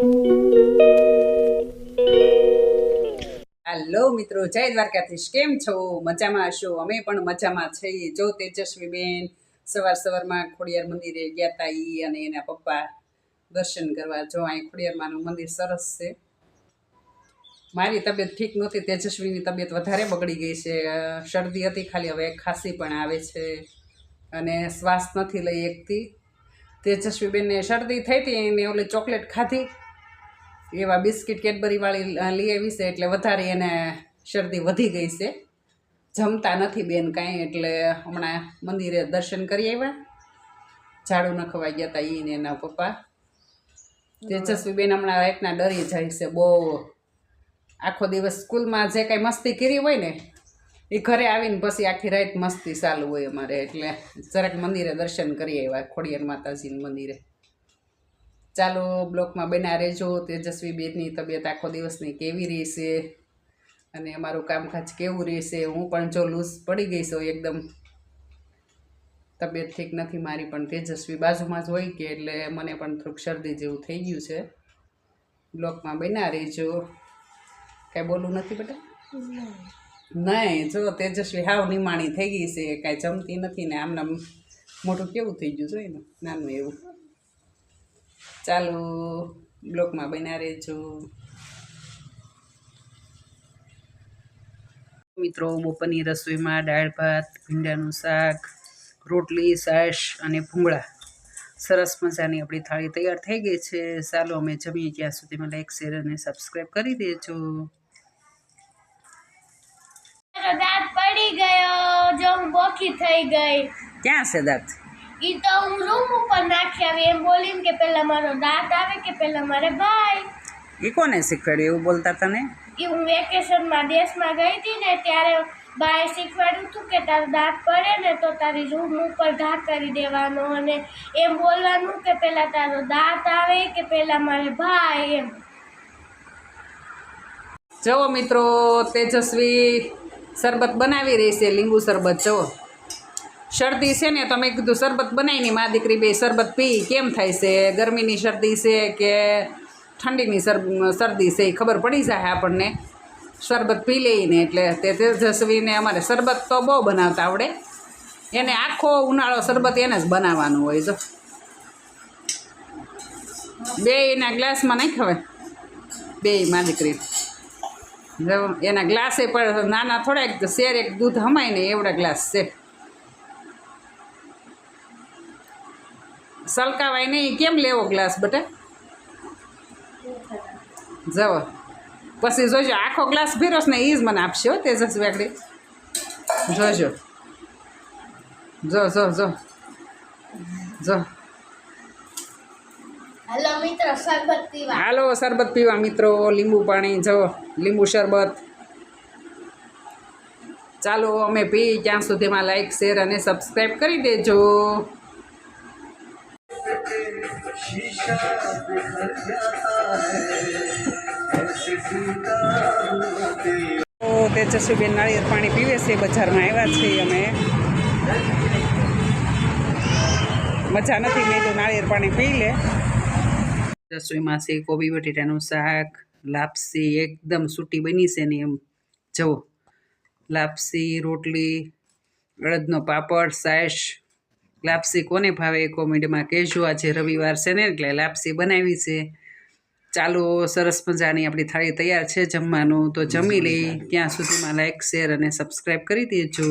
હાલો મિત્રો. જય દ્વારકાધીશ. કેમ છો? મજામાં હશો અમે પણ મજામાં છીએ. જો તેજસ્વી બેન સવાર સવારમાં ખોડિયાર મંદિરે ગયા તા ઈ અને એના પપ્પા દર્શન કરવા. જો અહીં ખોડિયારમાંનું મંદિર સરસ છે. મારી તબિયત ઠીક નહોતી તેજસ્વીની તબિયત વધારે બગડી ગઈ છે. શરદી હતી ખાલી. હવે ખાંસી પણ આવે છે અને શ્વાસ નથી લઈ એકતી તેજસ્વી બેનને શરદી થઈ હતી. એને ઓલી ચોકલેટ ખાધી. એવા બિસ્કિટ કેડબરીવાળી લઈ આવી છે એટલે વધારે એને શરદી વધી ગઈ છે. જમતા નથી બેન કાંઈ, એટલે હમણાં મંદિરે દર્શન કરી આવ્યા. ઝાડુ નખવા ગયા હતા એને એના પપ્પા. તેજસ્વીબેન હમણાં રાતના ડરી જાય છે બહુ. આખો દિવસ સ્કૂલમાં જે કાંઈ મસ્તી કરી હોય ને, એ ઘરે આવીને પછી આખી રાત મસ્તી ચાલુ હોય અમારે. એટલે જરાક મંદિરે દર્શન કરી આવ્યા, ખોડિયાર માતાજીના મંદિરે. ચાલો બ્લોકમાં બના રહેજો. તેજસ્વી બેનની તબિયત આખો દિવસની કેવી રહેશે? અને અમારું કામકાજ કેવું રહેશે? હું પણ જો લૂઝ પડી ગઈ છું એકદમ. તબિયત ઠીક નથી મારી પણ તેજસ્વી બાજુમાં જ હોય કે એટલે મને પણ થોડુંક શરદી જેવું થઈ ગયું છે. બ્લોકમાં બના રહેજો. કાંઈ બોલવું નથી બેટા? નહીં. જો તેજસ્વી હાવ નિમાણી થઈ ગઈ છે. કાંઈ જમતી નથી ને આમને મોટું કેવું થઈ ગયું જોઈએ ને? નાનું એવું. ચાલો બ્લોકમાં બન્યા રહેજો. મિત્રો બપોરની રસોઈમાં દાળ ભાત ભીંડાનું શાક રોટલી સાશ અને ભૂંગળા. સરસ મજાની આપણી થાળી તૈયાર થઈ ગઈ છે. ચાલો અમે જમીએ ત્યાં સુધીમાં લાઈક શેર અને સબસ્ક્રાઈબ કરી દેજો. દાંત પડી ગયો. જો હું બોખી થઈ ગઈ. ક્યાં છે દાંત? ઈ તો હું રૂમ ઉપર નાખી આવી એમ બોલીને કે પહેલા મારો દાંત આવે કે પહેલા મારે ભાઈ. એ કોને શીખવાડ્યું એવું બોલતા તને? એ હું વેકેશનમાં દેશમાં ગઈ હતી ને ત્યારે બાએ શીખવાડ્યું હતું કે તારો દાંત પડે ને તો તારી રૂમ ઉપર ઘા કરી દેવાનો અને એમ બોલવાનું કે પેલા તારો દાંત આવે કે પેલા મારે ભાઈ એમ. જવો મિત્રો તેજસ્વી શરબત બનાવી રહી છે લીંબુ શરબત જુઓ. શરદી છે ને તમે કીધું, શરબત બનાવીને મા દીકરી બે શરબત પી. કેમ થાય છે? ગરમીની શરદી છે કે ઠંડીની સર શરદી છે, એ ખબર પડી જાય આપણને. શરબત પી લઈને એટલે તે તેજસ્વીને અમારે શરબત તો બહુ બનાવતા આવડે. એને આખો ઉનાળો શરબત એને જ બનાવવાનું હોય જો. બે એના ગ્લાસમાં નહીં ખવાય બે મા દીકરી. એના ગ્લાસે પણ નાના થોડાક શેર, એક દૂધ હમાય ને, એવડા ગ્લાસ છે. સલકાવાય નહીં. કેમ લેવો ગ્લાસ બટા? જવો. પછી જોજો આખો ગ્લાસ ભીરોસ ને એ જ મને આપશો તેજસ વેકડી જોજો. જો જો જો. જો. હેલો મિત્રો શરબત પીવા. હાલો શરબત પીવા મિત્રો. લીંબુ પાણી જો. લીંબુ શરબત. ચાલો અમે પી. ત્યાં સુધીમાં લાઈક શેર અને સબસ્ક્રાઈબ કરી દેજો. તો તેજસ્વીબેન નાળિયેર પાણી પીવે છે, બજારમાં આવ્યા છીએ અમે. મજા નથી મેં તો નાળિયેર પાણી પી લે. રસોઈમાં છે કોબી બટેટાનું શાક, લાપસી એકદમ સૂટી બની છે ને એમ. જવો લાપસી, રોટલી, અડદનો પાપડ સાશ લાપસી કોને ભાવે કોમેન્ટમાં કહેજો. આજે રવિવાર છે ને એટલે લાપસી બનાવી છે. ચાલો સરસ મજાની આપણી થાળી તૈયાર છે જમવાનું. તો જમી લઈ ત્યાં સુધીમાં લાઈક શેર અને સબસ્ક્રાઈબ કરી દેજો.